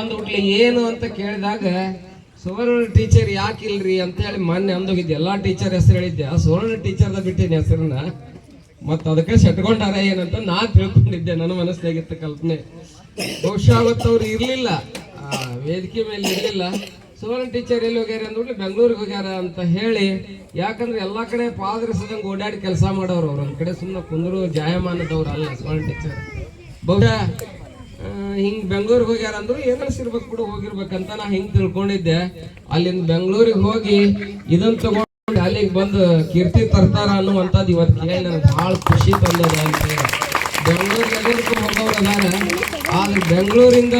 ಬಂದ್ಬಿಟ್ಲಿ, ಏನು ಅಂತ ಕೇಳಿದಾಗ, ಸುವರ್ಣ ಟೀಚರ್ ಯಾಕಿಲ್ರಿ ಅಂತ ಹೇಳಿ ಮೊನ್ನೆ ಅಂದೋಗಿದ್ದೆ. ಎಲ್ಲಾ ಟೀಚರ್ ಹೆಸರು ಹೇಳಿದ್ದೆ. ಆ ಸುವರ್ಣ ಟೀಚರ್ದ ಬಿಟ್ಟಿನಿ ಹೆಸರನ್ನ. ಮತ್ತ ಅದಕ್ಕೆ ಸೆಟ್ಕೊಂಡಾರ ಏನಂತ ನಾ ತಿಳ್ಕೊಂಡಿದ್ದೆ. ನನ್ನ ಮನಸ್ಸಿನಾಗಿತ್ತು ಕಲ್ಪನೆ. ಬಹುಶಃ ಅವತ್ತು ಅವ್ರು ಇರ್ಲಿಲ್ಲ. ವೇದಿಕೆ ಮೇಲೆ ಇರಲಿಲ್ಲ. ಸುವರ್ಣ ಟೀಚರ್ ಎಲ್ಲಿ ಹೋಗ್ಯಾರ ಅಂದ್ಬಿಟ್ಟು ಬೆಂಗಳೂರಿಗೆ ಹೋಗ್ಯಾರ ಅಂತ ಹೇಳಿ, ಯಾಕಂದ್ರೆ ಎಲ್ಲಾ ಕಡೆ ಪಾದರಸದಂಗೆ ಓಡಾಡಿ ಕೆಲಸ ಮಾಡೋರು ಅವ್ರು. ಒಂದ್ ಕಡೆ ಸುಮ್ಮನೆ ಕುಂದ್ರು ಜಾಯಮಾನದವ್ರು ಅಲ್ಲ ಸುವರ್ಣ ಟೀಚರ್ ಬಹುಶಃ ಹಿಂಗ್ ಬೆಂಗಳೂರಿಗೆ ಹೋಗ್ಯಾರ ಅಂದ್ರು ಏನಿರ್ಬೇಕು ಕೂಡ ಹೋಗಿರ್ಬೇಕಂತ ನಾ ಹಿಂಗೆ ತಿಳ್ಕೊಂಡಿದ್ದೆ. ಅಲ್ಲಿಂದ ಬೆಂಗಳೂರಿಗೆ ಹೋಗಿ ಇದನ್ನ ತಗೊಂಡು ಅಲ್ಲಿಗೆ ಬಂದು ಕೀರ್ತಿ ತರ್ತಾರ ಅನ್ನುವಂಥದ್ದು ಇವತ್ತು ಕೇಳಿ ನನಗೆ ಭಾಳ ಖುಷಿ ತಂದದ ಅಂತ ಬೆಂಗಳೂರಿಗೆ ಹೋಗೋರು ಅದಾರ. ಆದ್ರೆ ಬೆಂಗಳೂರಿಂದ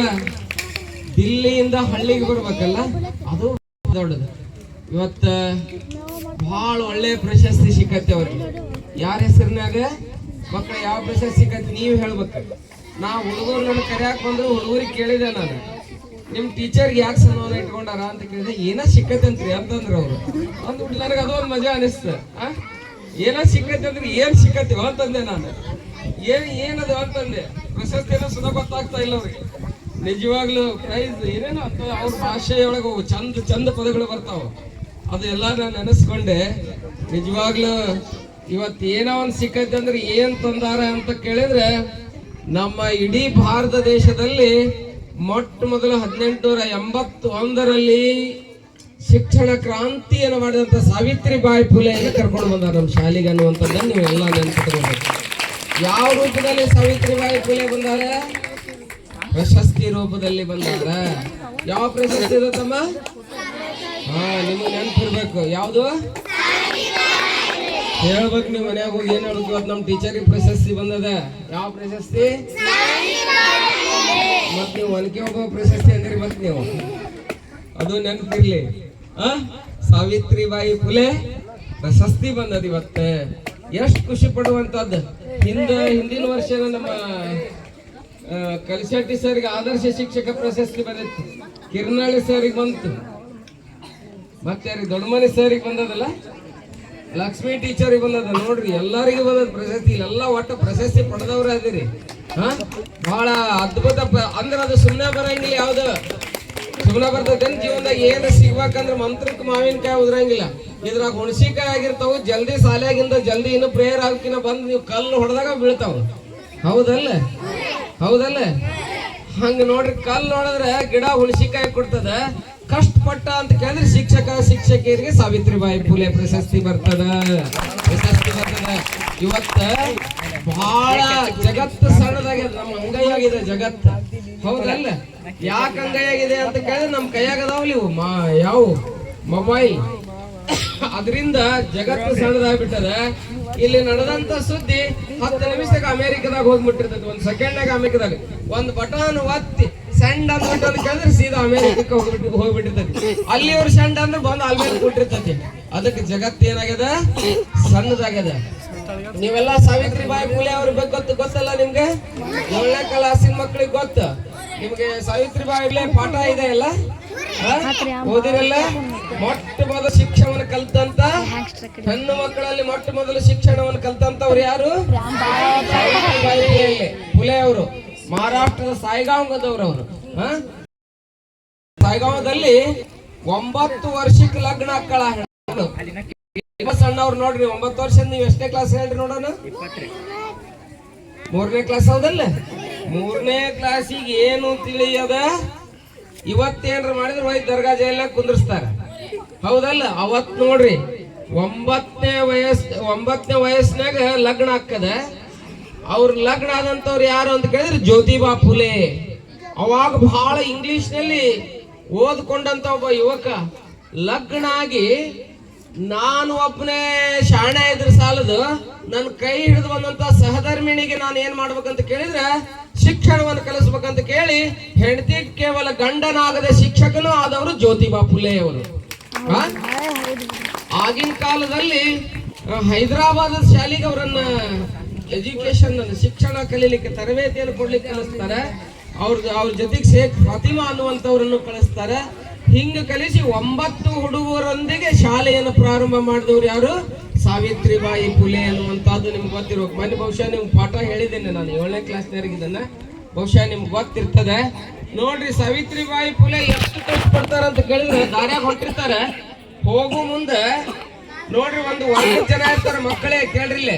ದಿಲ್ಲಿಯಿಂದ ಹಳ್ಳಿಗೆ ಬರ್ಬೇಕಲ್ಲ, ಅದು ದೊಡ್ಡದು. ಇವತ್ತು ಭಾಳ ಒಳ್ಳೆ ಪ್ರಶಸ್ತಿ ಸಿಕ್ಕತ್ತೆ ಅವ್ರಿಗೆ. ಯಾರ ಹೆಸರಿನಾಗ ಮಕ್ಕಳ ಯಾವ ಪ್ರಶಸ್ತಿ ಸಿಕ್ಕತ್ತೆ? ನೀವು ಹೇಳ್ಬೇಕು. ನಾ ಹುಡುಗರು ನನ್ನ ಕರೆಯಾಕ ಬಂದ್ರು ಹುಡುಗರಿಗೆ ಕೇಳಿದೆ ನಾನು. ನಿಮ್ ಟೀಚರ್ ಯಾಕೆ ಸನ್ಮಾನ ಇಟ್ಕೊಂಡಾರ ಅಂತ ಕೇಳಿದೆ, ಏನ ಸಿಕ್ಕತ್ತೆ ಅಂತ್ರಿ ಅಂತಂದ್ರು ಅವ್ರು. ಅಂದ್ಬಿಟ್ಟು ನನಗೆ ಅದೊಂದು ಮಜಾ ಅನಿಸ್ತು. ಆ? ಏನ ಸಿಕ್ಕತ್ತೆ ಅಂದ್ರೆ ಏನ್ ಸಿಕ್ಕತ್ತೀವ ಅಂತಂದೆ ನಾನು. ಏನ್, ಏನದು ಅಂತಂದೆ. ಪ್ರಶಸ್ತಿ ಏನೋ ಸುಧಾ ಗೊತ್ತಾಗ್ತಾ ಇಲ್ಲ ಅವ್ರಿಗೆ. ನಿಜವಾಗ್ಲೂ ಪ್ರೈಸ್ ಏನೇನೋ ಅಂತ ಅವ್ರ ಭಾಷೆಯೊಳಗೆ ಚಂದ ಚಂದ ಪದಗಳು ಬರ್ತಾವ. ಅದೆಲ್ಲ ನಾನು ನೆನೆಸ್ಕೊಂಡೆ ನಿಜವಾಗ್ಲೂ ಇವತ್ತು ಏನೋ ಒಂದು ಸಿಕ್ಕೈತೆ ಅಂದ್ರೆ ಏನು ತಂದಾರ ಅಂತ ಕೇಳಿದ್ರೆ ನಮ್ಮ ಇಡೀ ಭಾರತ ದೇಶದಲ್ಲಿ ಮೊಟ್ಟ ಮೊದಲು ಹದಿನೆಂಟುನೂರ ಎಂಬತ್ತು ಒಂದರಲ್ಲಿ ಶಿಕ್ಷಣ ಕ್ರಾಂತಿಯನ್ನು ಮಾಡಿದಂತ ಸಾವಿತ್ರಿಬಾಯಿ ಫುಲೆಯನ್ನು ಕರ್ಕೊಂಡು ಬಂದಾರ ನಮ್ಮ ಶಾಲೆಗೆ ಅನ್ನುವಂಥದ್ದನ್ನು ನೀವೆಲ್ಲ ನೆನ್ಪಿಟ್ಕೊಬೇಕು ಯಾವ ರೂಪದಲ್ಲಿ ಸಾವಿತ್ರಿಬಾಯಿ ಫುಲೆ ಬಂದಾರ? ಪ್ರಶಸ್ತಿ ರೂಪದಲ್ಲಿ ಬಂದಾರ. ಯಾವ ಪ್ರಶಸ್ತಿ ಇದೆ ತಮ್ಮ? ಹಾ, ನಿಮಗೆ ನೆನಪಿರ್ಬೇಕು. ಯಾವುದು? ಹೇಳ್ಬೇಕು ನೀವು ಮನ್ಯಾಗ ಹೋಗಿ ಏನ್ ಹೇಳ್ಬೇಕು ಇವತ್ತು ನಮ್ಮ ಟೀಚರಿಗೆ ಪ್ರಶಸ್ತಿ ಬಂದದ. ಯಾವ ಪ್ರಶಸ್ತಿ? ಮತ್ ನೀವು ಒನಕೆ ಹೋಗೋ ಪ್ರಶಸ್ತಿ ಅಂದ್ರಿ ಮತ್ ನೀವು. ಅದು ನೆನಪಿರ್ಲಿ. ಆ? ಸಾವಿತ್ರಿಬಾಯಿ ಫುಲೆ ಪ್ರಶಸ್ತಿ ಬಂದದ ಇವತ್ತ. ಎಷ್ಟು ಖುಷಿ ಪಡುವಂತದ್ದು ಹಿಂದ, ಹಿಂದಿನ ವರ್ಷ ನಮ್ಮ ಕಲಿಶೆಟ್ಟಿ ಸರ್ಗೆ ಆದರ್ಶ ಶಿಕ್ಷಕ ಪ್ರಶಸ್ತಿ ಬಂದಿತ್ತು. ಕಿರ್ನಾಳಿ ಸರ್ಗೆ ಬಂತು. ಮತ್ತೆ ಯಾರಿಗೆ ದೊಡ್ಡಮನಿ ಸರ್ಗೆ ಬಂದದಲ್ಲ? ಲಕ್ಷ್ಮಿ ಟೀಚರ್ ಬಂದದ ನೋಡ್ರಿ, ಎಲ್ಲರಿಗೂ ಬಲ್ಲದ ಪ್ರಶಸ್ತಿ. ಎಲ್ಲ ಒಟ್ಟು ಪ್ರಶಸ್ತಿ ಪಡೆದವ್ರ ಅದಿರಿ. ಹಾ? ಬಹಳ ಅದ್ಭುತ ಅಂದ್ರೆ ಅಂದ್ರ ಅದು ಸುಮ್ಮನೆ ಬರಂಗಿಲ್ಲ ಯಾವ್ದು? ಸುಮ್ಮನೆ ಬರ್ತೈತೆ ಜೀವನದಾಗ ಏನು ಸಿಗ್ಬೇಕಂದ್ರೆ ಮಂತ್ರಕ್ಕೆ ಮಾವಿನಕಾಯಿ ಉದ್ರಂಗಿಲ್ಲ. ಇದ್ರಾಗ ಹುಣಸಿಕಾಯಿ ಆಗಿರ್ತಾವ, ಜಲ್ದಿ ಸಾಲಿಯಾಗಿಂದ ಜಲ್ದಿ ಇನ್ನು ಪ್ರೇಯರ್ ಆಗಕಿನ ಬಂದು ನೀವು ಕಲ್ಲು ಹೊಡೆದಾಗ ಬೀಳ್ತಾವ. ಹೌದಲ್ಲ? ಹೌದಲ್ಲ? ಹಂಗ ನೋಡ್ರಿ, ಕಲ್ಲು ನೋಡಿದ್ರೆ ಗಿಡ ಹುಣಸಿಕಾಯಿ ಕೊಡ್ತದ. ಕಷ್ಟಪಟ್ಟ ಅಂತ ಕೇಳಿದ್ರೆ ಶಿಕ್ಷಕ, ಶಿಕ್ಷಕಿಯರಿಗೆ ಸಾವಿತ್ರಿಬಾಯಿ ಫುಲೆ ಪ್ರಶಸ್ತಿ ಬರ್ತದ. ಪ್ರಶಸ್ತಿ ಬರ್ತದ. ಇವತ್ತ ಬಹಳ ಜಗತ್ತು ಸಣ್ಣದಾಗಿದೆ, ನಮ್ಮ ಅಂಗೈಯಾಗಿದೆ ಜಗತ್ತು. ಹೌದಲ್ಲ? ಯಾಕೆ ಅಂಗೈಯಾಗಿದೆ ಅಂತ ಕೇಳಿದ್ರೆ ನಮ್ಮ ಕೈಯಾಗ ಅದಾವಲ್ಲಿ ಇವು. ಮಾ, ಯಾವ? ಮೊಬೈಲ್. ಅದರಿಂದ ಜಗತ್ತು ಸಣ್ಣದಾಗ್ಬಿಟ್ಟದ. ಇಲ್ಲಿ ನಡೆದಂತ ಸುದ್ದಿ ಹತ್ತು ನಿಮಿಷದಾಗ ಅಮೆರಿಕದಾಗ ಹೋಗ್ಬಿಟ್ಟಿರ್ತೈತಿ ಒಂದ್ ಸೆಕೆಂಡ್ನಾಗ ಅಮೆರಿಕದಾಗ. ಒಂದ್ ಬಟನ್ ಒತ್ತಿ ಸೆಂಡ್ ಅಂತ ಕೇಳಿದ್ರೆ ಸೀದಾ ಅಮೇರಿಕಕ್ಕೆ ಹೋಗ್ಬಿಟ್ಟು ಹೋಗ್ಬಿಟ್ಟಿರ್ತೈತಿ ಅಲ್ಲಿ ಅವ್ರ ಸೆಂಡ್ ಅಂದ್ರೆ ಬಂದು ಅಲ್ಲಿ ಮೇಲೆ ಅದಕ್ಕೆ ಜಗತ್ತು ಏನಾಗ್ಯದ? ಸಣ್ಣದಾಗ್ಯದ. ನೀವೆಲ್ಲ ಸಾವಿತ್ರಿಬಾಯಿ ಫುಲೆ ಅವ್ರ ಬಗ್ಗೆ ಗೊತ್ತು, ಗೊತ್ತಲ್ಲ ನಿಮ್ಗೆ? ಒಳ್ಳೆ ಕಲಾಸಿನ ಮಕ್ಳಿಗೆ ಗೊತ್ತು. ನಿಮ್ಗೆ ಸಾವಿತ್ರಿಬಾಯಿ ಫುಲೆ ಪಾಠ ಇದೆ ಅಲ್ಲ? ಓದಿರಲ್ಲ? ಮೊಟ್ಟ ಮೊದಲ ಶಿಕ್ಷಣವನ್ನು ಕಲ್ತಂತ? ಹೆಣ್ಣು ಮಕ್ಕಳಲ್ಲಿ ಮೊಟ್ಟ ಮೊದಲು ಶಿಕ್ಷಣವನ್ನು ಕಲ್ತಂತವ್ರು ಯಾರು? ಸಾವಿತ್ರಿಬಾಯಿ ಫುಲೆ ಫುಲೆ ಅವರು. ಮಹಾರಾಷ್ಟ್ರದ ಸಾಯಿಗಾಂವದವ್ರು ಅವರು ಸಾಯಿಗಾಂವದಲ್ಲಿ ಒಂಬತ್ತು ವರ್ಷಕ್ಕೆ ಲಗ್ನ ಅಕ್ಕಳ ಸಣ್ಣವ್ರು ನೋಡ್ರಿ, ಒಂಬತ್ತು ವರ್ಷ ನೀವು ಎಷ್ಟನೇ ಕ್ಲಾಸ್ ಹೇಳ್ರಿ ನೋಡೋಣ? ಮೂರನೇ ಕ್ಲಾಸ್ ಹೌದಲ್ಲ ಮೂರನೇ ಕ್ಲಾಸಿಗೆ ಏನು ತಿಳಿಯದ? ಇವತ್ತೇನ್ರ ಮಾಡಿದ್ರೆ, ಹೋಗಿ ದರ್ಗಾ ಜೈಲ ಕುಂದ್ರಸ್ತಾರ. ಹೌದಲ್ಲ? ಅವತ್ ನೋಡ್ರಿ ಒಂಬತ್ತನೇ ವಯಸ್ ಒಂಬತ್ತನೇ ವಯಸ್ಸಿನಾಗ ಲಗ್ನ ಆಕ್ಕದ ಅವ್ರ ಲಗ್ನ ಆದಂತವ್ರು ಯಾರು ಅಂತ ಕೇಳಿದ್ರೆ ಜ್ಯೋತಿಬಾ ಫುಲೆ. ಅವಾಗ ಬಹಳ ಇಂಗ್ಲಿಷ್ನಲ್ಲಿ ಓದ್ಕೊಂಡಂತ ಒಬ್ಬ ಯುವಕ ಲಗ್ನ ಆಗಿ ನಾನು ಒಬ್ಬನೇ ಶಾಣೆ ಇದ್ರ ಸಾಲದು ನನ್ನ ಕೈ ಹಿಡಿದು ಬಂದಂತ ಸಹಧರ್ಮಿಣಿಗೆ ನಾನು ಏನ್ ಮಾಡ್ಬೇಕಂತ ಕೇಳಿದ್ರೆ ಶಿಕ್ಷಣವನ್ನು ಕಲಿಸ್ಬೇಕಂತ ಕೇಳಿ ಹೆಂಡತಿ ಕೇವಲ ಗಂಡನಾಗದ ಶಿಕ್ಷಕನು ಆದವರು ಜ್ಯೋತಿಬಾ ಫುಲೆ ಅವರು? ಆಗಿನ ಕಾಲದಲ್ಲಿ ಹೈದರಾಬಾದ್ ಶಾಲೆಗೆ ಅವರನ್ನ ಎಜುಕೇಶನ್ ಶಿಕ್ಷಣ ಕಲೀಲಿಕ್ಕೆ ತರಬೇತಿಯನ್ನು ಕೊಡ್ಲಿಕ್ಕೆ ಕಲಿಸ್ತಾರೆ. ಅವ್ರ ಅವ್ರ ಜೊತೆಗೆ ಶೇಖ್ ಫಾತಿಮಾ ಅನ್ನುವಂಥವ್ರನ್ನು ಕಳಿಸ್ತಾರೆ. ಹಿಂಗ ಕಲಿಸಿ ಒಂಬತ್ತು ಹುಡುಗರೊಂದಿಗೆ ಶಾಲೆಯನ್ನು ಪ್ರಾರಂಭ ಮಾಡಿದವ್ರು ಯಾರು? ಸಾವಿತ್ರಿಬಾಯಿ ಫುಲೆ ಅನ್ನುವಂಥದ್ದು ನಿಮ್ಗೆ ಗೊತ್ತಿರೋ ಮೊನ್ನೆ ಬಹುಶಃ ನಿಮ್ಗೆ ಪಾಠ ಹೇಳಿದ್ದೇನೆ ನಾನು. ಏಳನೇ ಕ್ಲಾಸ್ನವ್ರಿಗೆ ಇದನ್ನ. ಬಹುಶಃ ನಿಮ್ಗೆ ಗೊತ್ತಿರ್ತದೆ. ನೋಡ್ರಿ ಸಾವಿತ್ರಿಬಾಯಿ ಫುಲೆ ಎಷ್ಟು ಕಷ್ಟ ಪಡ್ತಾರ ಅಂತ ಕೇಳಿದ್ರೆ ದಾರ್ಯಾಗ ಹೊಂಟಿರ್ತಾರೆ ಹೋಗು ಮುಂದೆ. ನೋಡ್ರಿ ಒಂದು ವರ್ಗದ ಜನ ಇರ್ತಾರೆ ಮಕ್ಕಳೇ, ಕೇಳ್ರಿ ಇಲ್ಲಿ.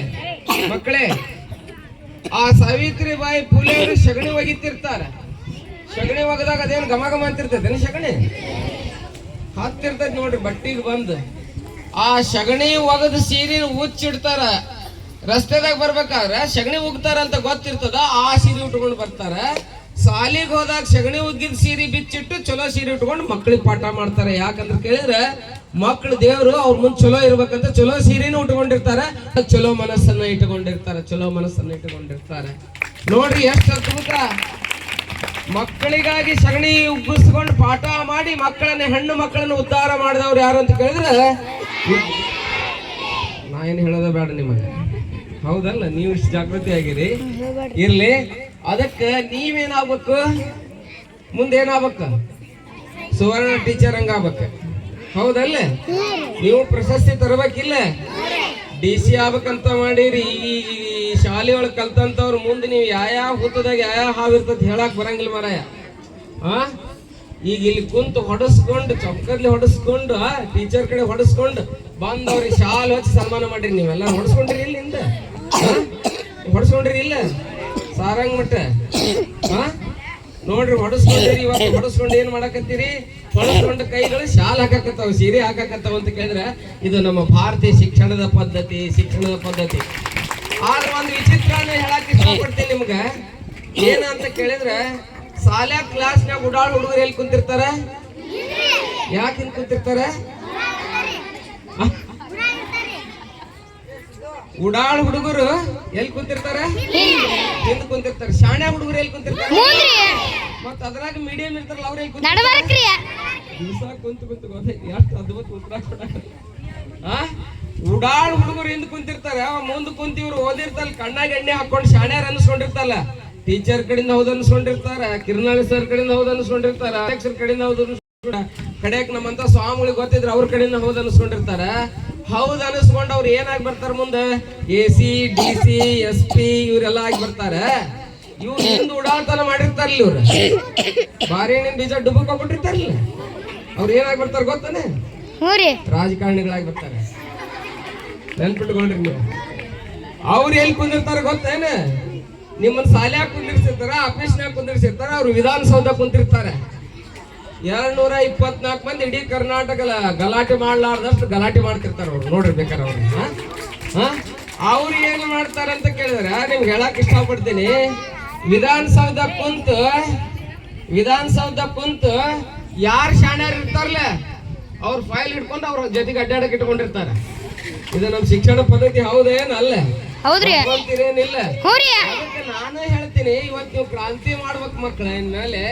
ಮಕ್ಕಳೇ, ಆ ಸಾವಿತ್ರಿ ಬಾಯಿ ಅವರು ಸಗಣಿ ಒಗಿತಿರ್ತಾರ. ಸಗಣಿ ಒಗದಾಗ ಅದೇನು ಘಮ ಘಮ ಅಂತಿರ್ತದೆ ಸಗಣಿ ಹತ್ತಿರ್ತೈತಿ ನೋಡ್ರಿ, ಬಟ್ಟಿಗೆ ಬಂದು. ಆ ಸಗಣಿ ಒಗದ ಸೀರೆ ಉಚ್ಚಿಡ್ತಾರ. ರಸ್ತೆದಾಗ ಬರ್ಬೇಕಾದ್ರೆ ಸಗಣಿ ಉಗ್ತಾರ ಅಂತ ಗೊತ್ತಿರ್ತದ, ಆ ಸೀರೆ ಉಟ್ಕೊಂಡು ಬರ್ತಾರ. ಸಾಲಿಗೆ ಹೋದಾಗ ಸಗಣಿ ಉಗ್ಗಿದ ಸೀರೆ ಬಿಚ್ಚಿಟ್ಟು ಚಲೋ ಸೀರೆ ಉಟ್ಕೊಂಡು ಮಕ್ಳಿಗೆ ಪಾಠ ಮಾಡ್ತಾರೆ. ಯಾಕಂದ್ರೆ ಕೇಳಿದ್ರೆ ಮಕ್ಳು ದೇವರು ಅವ್ರ ಮುಂದೆ ಚಲೋ ಇರ್ಬೇಕಂತ ಚಲೋ ಸೀರೆನೂ ಉಟ್ಕೊಂಡಿರ್ತಾರೆ, ಚಲೋ ಮನಸ್ಸನ್ನ ಇಟ್ಕೊಂಡಿರ್ತಾರೆ ಚಲೋ ಮನಸ್ಸನ್ನ ಇಟ್ಕೊಂಡಿರ್ತಾರೆ ನೋಡ್ರಿ ಎಷ್ಟು ಅದ್ಭುತ. ಮಕ್ಕಳಿಗಾಗಿ ಸಗಣಿ ಉಬ್ಬಿಸ್ಕೊಂಡು ಪಾಠ ಮಾಡಿ ಮಕ್ಕಳನ್ನ, ಹೆಣ್ಣು ಮಕ್ಕಳನ್ನ ಉದ್ಧಾರ ಮಾಡಿದವ್ರು ಯಾರು ಅಂತ ಕೇಳಿದ್ರೆ, ನಾ ಏನು ಹೇಳೋದ ಬೇಡ ನಿಮಗೆ. ಹೌದಲ್ಲ, ನೀವು ಇಷ್ಟು ಜಾಗೃತಿ ಆಗಿರಿ. ಇರ್ಲಿ. ಅದಕ್ಕೆ ನೀವೇನಾಗ್ಬೇಕು? ಮುಂದೆ ಏನಾಗ್ಬೇಕು ಸುವರ್ಣ ಟೀಚರ್ ಹಂಗಾಗ್ಬೇಕು. ಹೌದಲ್ಲ? ನೀವು ಪ್ರಶಸ್ತಿ ತರಬೇಕಿಲ್ಲ? ಡಿ ಸಿ ಆಗ್ಬೇಕಂತ ಮಾಡಿರಿ, ಈ ಶಾಲೆ ಒಳಗೆ ಕಲ್ತಂತವ್ರು ಮುಂದೆ ನೀವು ಯಾವ ಹುತ್ತದಾಗ ಯಾವ ಹಾವಿರ್ತದೆ ಹೇಳಕ್ ಬರಂಗಿಲ್ಲ ಮಾರಾಯ. ಆ? ಈಗ ಇಲ್ಲಿ ಕುಂತು ಹೊಡಸ್ಕೊಂಡು ಚೊಕ್ಕರ್ಲಿ ಹೊಡಸ್ಕೊಂಡು ಟೀಚರ್ ಕಡೆ ಹೊಡಸ್ಕೊಂಡು ಬಂದ್ ಅವ್ರಿಗೆ ಶಾಲೆ ಹಚ್ಚಿ ಸನ್ಮಾನ ಮಾಡಿರಿ ನೀವೆಲ್ಲ. ಹೊಡಸ್ಕೊಂಡ್ರಿ ಇಲ್ಲಿಂದ ಹೊಡಸ್ಕೊಂಡ್ರಿ ಇಲ್ಲ? ಸಾರಂಗ್ ಮಟ್ಟ ಹಾ ನೋಡ್ರಿ, ಹೊಡಸ್ಕೊಂಡಿರಿ, ಇವತ್ತು ಹೊಡಸ್ಕೊಂಡು ಏನ್ ಮಾಡಕತ್ತೀರಿ? ಹೊಡಸ್ಕೊಂಡ ಕೈಗಳು ಶಾಲ್ ಹಾಕಕತ್ತಾವ, ಸೀರೆ ಹಾಕಕತ್ತಾವ ಅಂತ ಕೇಳಿದ್ರೆ ಇದು ನಮ್ಮ ಭಾರತೀಯ ಶಿಕ್ಷಣದ ಪದ್ಧತಿ ಶಿಕ್ಷಣದ ಪದ್ಧತಿ. ಆದ್ರೆ ಒಂದು ವಿಚಿತ್ರನ ಹೇಳಕ್ ಇಷ್ಟಪಡ್ತೀನಿ ನಿಮ್ಗ. ಏನ ಅಂತ ಕೇಳಿದ್ರೆ, ಶಾಲ್ಯಾಗ ಕ್ಲಾಸ್ನಾಗ ಉಡಾಳ್ ಹುಡುಗರು ಎಲ್ಲಿ ಕುಂತಿರ್ತಾರ? ಯಾಕೆ ಹಿಂಗ್ ಕುಂತಿರ್ತಾರ? ಉಡಾಳ್ ಹುಡುಗರು ಎಲ್ಲಿ ಕುಂತಿರ್ತಾರ? ಹಿಂದ್ ಕುಂತಿರ್ತಾರ? ಶಾಣೆ ಹುಡುಗರು ಎಲ್ಲಿ ಕುಂತಿರ್ತಾರ? ಮತ್ತ ಅದ್ರಾಗ ಮೀಡಿಯಂ ಇರ್ತಾರಲ್ಲ ಅವ್ರ ಎಲ್ಲಿ ಕುಂತಿರ್ತಾರ? ದಿವಸ ಕುಂತು ಕುಂತು ಗೊತ್ತೈತಿ ಎಷ್ಟು ಅದ್ಭುತ ಉತ್ತರ ಆ? ಉಡಾಳ್ ಹುಡುಗರು ಹಿಂದ್ ಕುಂತಿರ್ತಾರ. ಮುಂದ್ ಕುಂತ ಇವ್ರು ಓದಿರ್ತಾರ ಕಣ್ಣಾಗ ಎಣ್ಣೆ ಹಾಕೊಂಡು ಶಾಣ್ಯಾರ ಅನ್ಸ್ಕೊಂಡಿರ್ತಲ್ಲ ಟೀಚರ್ ಕಡೆಯಿಂದ ಹೌದು ಅನ್ಸ್ಕೊಂಡಿರ್ತಾರ ಕಿರಣಾಳಿ ಸರ್ ಕಡೆಯಿಂದ ಹೌದು ಅನ್ಸ್ಕೊಂಡಿರ್ತಾರ ಅಧ್ಯಕ್ಷರ ಕಡೆಯಿಂದ ಹೌದು ಕಡೆಯಕ್ ನಮ್ಮಂತ ಸ್ವಾಮಿಗಳಿಗೆ ಗೊತ್ತಿದ್ರೆ ಅವ್ರ ಕಡೆಯಿಂದ ಹೌದು ಅನ್ಸ್ಕೊಂಡಿರ್ತಾರ. ಹೌದು ಅನಿಸ್ಕೊಂಡು ಅವ್ರು ಏನಾಗಿ ಬರ್ತಾರೆ ಮುಂದೆ? A C D C S P ಇವರೆಲ್ಲ ಆಗಿ ಬರ್ತಾರೆ. ಇವ್ರು ಹಿಂದ್ ಉಡಾಳ್ತನ ಮಾಡಿರ್ತಾರಲ್ಲ ಇವ್ರು. ಬಾರಿಹಣ್ಣಿನ ಬೀಜ ಡುಬ್ಬಕ್ ಹೋಗ್ಬಿಟ್ಟಿರ್ತಾರಲ್ಲ ಅವ್ರು ಏನಾಗಿ ಬರ್ತಾರೆ ಗೊತ್ತಾನೆ? ರಾಜಕಾರಣಿಗಳಾಗಿ ಬರ್ತಾರೆ. ನೆನ್ಪಿಟ್ಕೊಂಡ್ರಿ ನೀವು. ಅವ್ರು ಎಲ್ಲಿ ಕುಂದಿರ್ತಾರೆ ಗೊತ್ತೇನ? ನಿಮ್ಮನ್ನ ಸಾಲ್ಯಾಗ ಕುಂದಿರ್ಸಿರ್ತಾರ ಆಫೀಸ್ನಾಗ ಕುಂದಿರ್ಸಿರ್ತಾರ ಅವ್ರು ವಿಧಾನಸೌಧ ಕುಂತಿರ್ತಾರೆ. ಎರಡ್ ನೂರ ಇಪ್ಪತ್ನಾಲ್ಕು ಮಂದಿ ಇಡೀ ಕರ್ನಾಟಕ ಗಲಾಟೆ ಮಾಡ್ಲಾರ್ದಷ್ಟು ಗಲಾಟೆ ಮಾಡ್ತಿರ್ತಾರ ಅವ್ರು. ನೋಡ್ರಿ ಬೇಕಾರೆ ಅವ್ರು. ಅವ್ರು ಏನು ಮಾಡ್ತಾರೆ ಅಂತ ಕೇಳಿದ್ರೆ ನಿಮ್ಗೆ ಹೇಳಕ್ ಇಷ್ಟಪಡ್ತೀನಿ. ವಿಧಾನಸೌಧ ಕುಂತು ವಿಧಾನಸೌಧ ಕುಂತು ಯಾರು ಶಾಣ್ಯಾರು ಇರ್ತಾರಲ್ಲ ಅವ್ರ ಫೈಲ್ ಹಿಡ್ಕೊಂಡು ಅವ್ರ ಜೊತೆಗೆ ಅಡ್ಡಾಡಕ್ ಇಟ್ಕೊಂಡಿರ್ತಾರೆ. ಇದು ನಮ್ಮ ಶಿಕ್ಷಣ ಪದ್ಧತಿ ಹೌದೇನಲ್ಲ? ಅಲ್ಲ ಹೌದ್ರಿ ನಾನು ಹೇಳ್ತೀನಿ ಇವತ್ತು ನೀವು ಕ್ರಾಂತಿ ಮಾಡ್ಬೇಕು ಮಕ್ಕಳ ಇನ್ಮೇಲೆ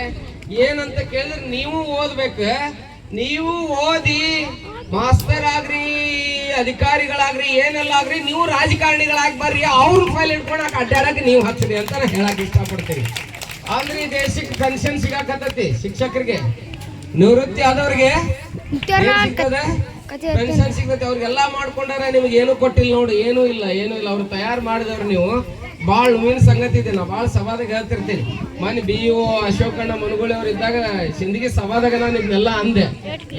ಏನಂತ ಕೇಳಿದ್ರೆ ನೀವು ಓದ್ಬೇಕು. ನೀವು ಓದಿ ಮಾಸ್ತರ್ ಆಗ್ರಿ ಅಧಿಕಾರಿಗಳಾಗ್ರಿ ಏನೆಲ್ಲ ಆಗ್ರಿ ನೀವು ರಾಜಕಾರಣಿಗಳಾಗಿ ಬರ್ರಿ ಅವ್ರ ಫೈಲ್ ಇಟ್ಕೊಳಕ್ ಅಡ್ಡಾಡಕ್ ನೀವು ಹಚ್ಚಿರಿ ಅಂತ ನಾನು ಹೇಳಕ್ ಇಷ್ಟಪಡ್ತೀನಿ. ಅಂದ್ರೆ ಈ ದೇಶಕ್ಕೆ ಪೆನ್ಷನ್ ಸಿಗಾಕತ್ತೈತಿ ಶಿಕ್ಷಕರಿಗೆ. ನಿವೃತ್ತಿ ಆದವ್ರಿಗೆ ಪೆನ್ಷನ್ ಸಿಗುತ್ತೆ ಅವ್ರಿಗೆಲ್ಲ ಮಾಡ್ಕೊಂಡಾರ ನಿಮ್ಗೆ ಏನು ಕೊಟ್ಟಿಲ್ಲ ನೋಡಿ ಏನೂ ಇಲ್ಲ ಏನೂ ಇಲ್ಲ. ಅವ್ರು ತಯಾರು ಮಾಡಿದವ್ರು ನೀವು. ಭಾಳ ನೋವಿನ ಸಂಗತಿ ಇದೆ ನಾ ಭಾಳ ಸವಾದಾಗ ಹೇಳ್ತಿರ್ತೀನಿ. ಮೊನ್ನೆ ಬಿ ಒ ಅಶೋಕಣ್ಣ ಮನುಗುಳಿ ಅವ್ರು ಇದ್ದಾಗ ಸಿಂದಗಿ ಸಭಾದಾಗ ನಾನು ಇದನ್ನೆಲ್ಲ ಅಂದೆ.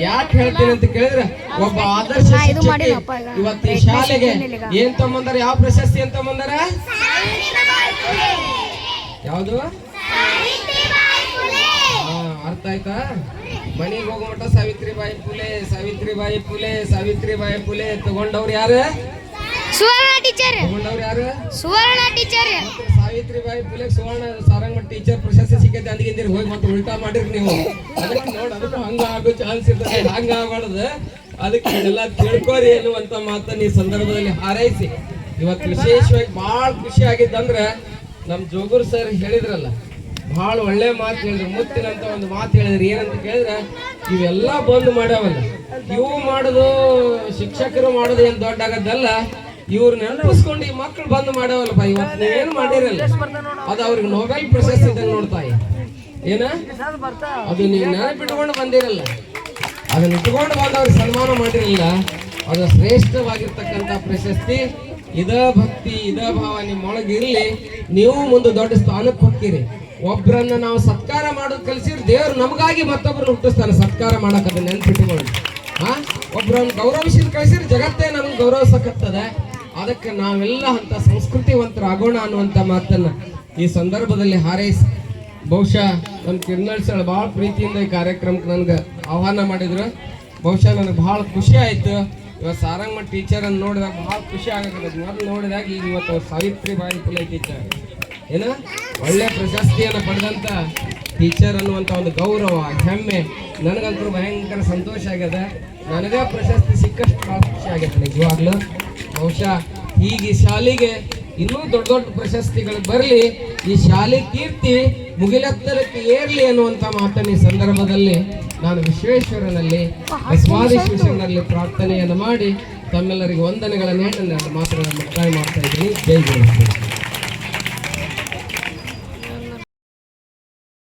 ಯಾಕೆ ಹೇಳ್ತೀನಿ ಅಂತ ಕೇಳಿದ್ರೆ ಒಬ್ಬ ಆದರ್ಶ ಇವತ್ತು ಈ ಶಾಲೆಗೆ ಏನ್ ತಗೊಂಬಂದಾರ? ಯಾವ ಪ್ರಶಸ್ತಿ ಅಂತ ಬಂದಾರ ಯಾವುದು? ಅರ್ಥ ಆಯ್ತಾ? ಮನೆಗೆ ಹೋಗೋ ಮಟ್ಟ ಸಾವಿತ್ರಿಬಾಯಿ ಫುಲೆ ಸಾವಿತ್ರಿಬಾಯಿ ಫುಲೆ ಸಾವಿತ್ರಿಬಾಯಿ ಫುಲೆ ತಗೊಂಡವ್ರು ಯಾರು? ಸುವರ್ಣ ಟೀಚರ್. ತಗೊಂಡವ್ರು ಯಾರು? ಸುವರ್ಣ ಟೀಚರ್. ಸಾವಿತ್ರಿಬಾಯಿ ಫುಲೆ ಸುವರ್ಣ ಸಾರಂಗ ಟೀಚರ್ ಪ್ರಶಸ್ತಿ ಸಿಕ್ಕೈತೆ ಅಂದಿಗಿಂದಿರಿ ಹೋಗಿ ಮತ್ತೆ ಉಲ್ಟಾ ಮಾಡಿರಿ ನೀವು. ಅದಕ್ಕೆ ನೋಡಿ ಹಂಗ ಆಗೋ ಚಾನ್ಸ್ ಇರ್ತದೆ. ಹಂಗ ಆಗಬಾರ್ದು. ಅದಕ್ಕೆ ಎಲ್ಲ ತಿಳ್ಕೊರಿ ಅನ್ನುವಂತ ಮಾತನ್ನ ಈ ಸಂದರ್ಭದಲ್ಲಿ ಹಾರೈಸಿ. ಇವತ್ತು ವಿಶೇಷವಾಗಿ ಬಹಳ ಖುಷಿ ಆಗಿದ್ದಂದ್ರೆ ನಮ್ ಜೋಗೂರ್ ಸರ್ ಹೇಳಿದ್ರಲ್ಲ ಬಹಳ ಒಳ್ಳೆ ಮಾತು ಹೇಳಿದ್ರು. ಮುತ್ತಿನಂತ ಒಂದು ಮಾತು ಹೇಳಿದ್ರು. ಏನಂತ ಕೇಳಿದ್ರೆ, ಇವೆಲ್ಲ ಬಂದ್ ಮಾಡ್ಯಾವಲ್ಲ. ಇವು ಮಾಡೋದು ಶಿಕ್ಷಕರು ಮಾಡೋದು ಏನ್ ದೊಡ್ಡ ಆಗದಲ್ಲ ಇವ್ರು ನೆನಪಿಸ್ಕೊಂಡು ಈ ಮಕ್ಕಳು ಬಂದ್ ಮಾಡ್ಯಾವಲ್ಲಪ್ಪ ಇವತ್ತು ಏನು ಮಾಡಿರಲ್ಲ. ಅದು ಅವ್ರಿಗೆ ನೋಬೆಲ್ ಪ್ರಶಸ್ತಿ ಇದ್ದಂಗೆ ನೋಡ್ತಾಯಿ ಏನ? ಅದು ನೀವು ನೆನಪಿಟ್ಕೊಂಡು ಬಂದಿರಲ್ಲ. ಅದನ್ನ ಇಟ್ಕೊಂಡು ಬಂದವ್ರಿಗೆ ಸನ್ಮಾನ ಮಾಡಿರಲಿಲ್ಲ ಅದು ಶ್ರೇಷ್ಠವಾಗಿರ್ತಕ್ಕಂಥ ಪ್ರಶಸ್ತಿ. ಇದ ಭಕ್ತಿ, ಇದ ಭಾವ ನಿಮ್ಮೊಳಗಿರಲಿ ನೀವು ಮುಂದೆ ದೊಡ್ಡ ಸ್ಥಾನಕ್ಕೆ ಹೋಗ್ತೀರಿ. ಒಬ್ರನ್ನ ನಾವು ಸತ್ಕಾರ ಮಾಡೋದು ಕಲಿಸಿದ್ರೆ ದೇವ್ರು ನಮಗಾಗಿ ಮತ್ತೊಬ್ಬರು ಹುಟ್ಟಿಸ್ತಾನೆ. ಸತ್ಕಾರ ಮಾಡಕ್ಕ ಅದನ್ನ ನೆನ್ಪಿಟ್ಕೊಳ್ಳಿ. ಹಾ ಒಬ್ರನ್ನ ಗೌರವಿಸಿದ್ ಕಳಿಸಿದ್ರೆ ಜಗತ್ತೇ ನಮ್ಗೆ ಗೌರವಿಸಕತ್ತದೆ. ಅದಕ್ಕೆ ನಾವೆಲ್ಲ ಅಂತ ಸಂಸ್ಕೃತಿವಂತರಾಗೋಣ ಅನ್ನುವಂಥ ಮಾತನ್ನ ಈ ಸಂದರ್ಭದಲ್ಲಿ ಹಾರೈಸಿ. ಬಹುಶಃ ನಮ್ಮ ಕಿರ್ನಳ್ ಭಾಳ ಪ್ರೀತಿಯಿಂದ ಈ ಕಾರ್ಯಕ್ರಮಕ್ಕೆ ನನಗೆ ಆಹ್ವಾನ ಮಾಡಿದ್ರು. ಬಹುಶಃ ನನಗೆ ಭಾಳ ಖುಷಿ ಆಯಿತು. ಇವತ್ತು ಸಾರಂಗಮ್ಮ ಟೀಚರನ್ನು ನೋಡಿದಾಗ ಭಾಳ ಖುಷಿ ಆಗುತ್ತೆ ಮೊದಲು ನೋಡಿದಾಗ ಈಗ ಇವತ್ತು ಸಾವಿತ್ರಿ ಬಾಯಿ ಪುಲೆ ಟೀಚರ್ ಏನು? ಒಳ್ಳೆ ಪ್ರಶಸ್ತಿಯನ್ನು ಪಡೆದಂಥ ಟೀಚರ್ ಅನ್ನುವಂಥ ಒಂದು ಗೌರವ, ಹೆಮ್ಮೆ. ನನಗಂತೂ ಭಯಂಕರ ಸಂತೋಷ ಆಗ್ಯದ. ನನಗೆ ಪ್ರಶಸ್ತಿ ಸಿಕ್ಕಷ್ಟು ಭಾಳ ಖುಷಿ ಆಗೈತೆ ನಿಜವಾಗ್ಲೂ. ಬಹುಶಃ ಈಗ ಈ ಶಾಲೆಗೆ ಇನ್ನೂ ದೊಡ್ಡ ದೊಡ್ಡ ಪ್ರಶಸ್ತಿಗಳು ಬರಲಿ, ಈ ಶಾಲೆ ಕೀರ್ತಿ ಮುಗಿಲೆತ್ತರಕ್ಕೆ ಏರ್ಲಿ ಅನ್ನುವಂಥ ಮಾತನ್ನ ಈ ಸಂದರ್ಭದಲ್ಲಿ ನಾನು ವಿಶ್ವೇಶ್ವರನಲ್ಲಿ ಸ್ವಾದಿಶ್ವೇಶ್ವರನಲ್ಲಿ ಪ್ರಾರ್ಥನೆಯನ್ನು ಮಾಡಿ ತಮ್ಮೆಲ್ಲರಿಗೆ ವಂದನೆಗಳ ನಾನು ಮಾತುಗಳನ್ನು ಮುಕ್ತಾಯ ಮಾಡ್ತಾ ಇದ್ದೀನಿ. ಜೈ ಗುರು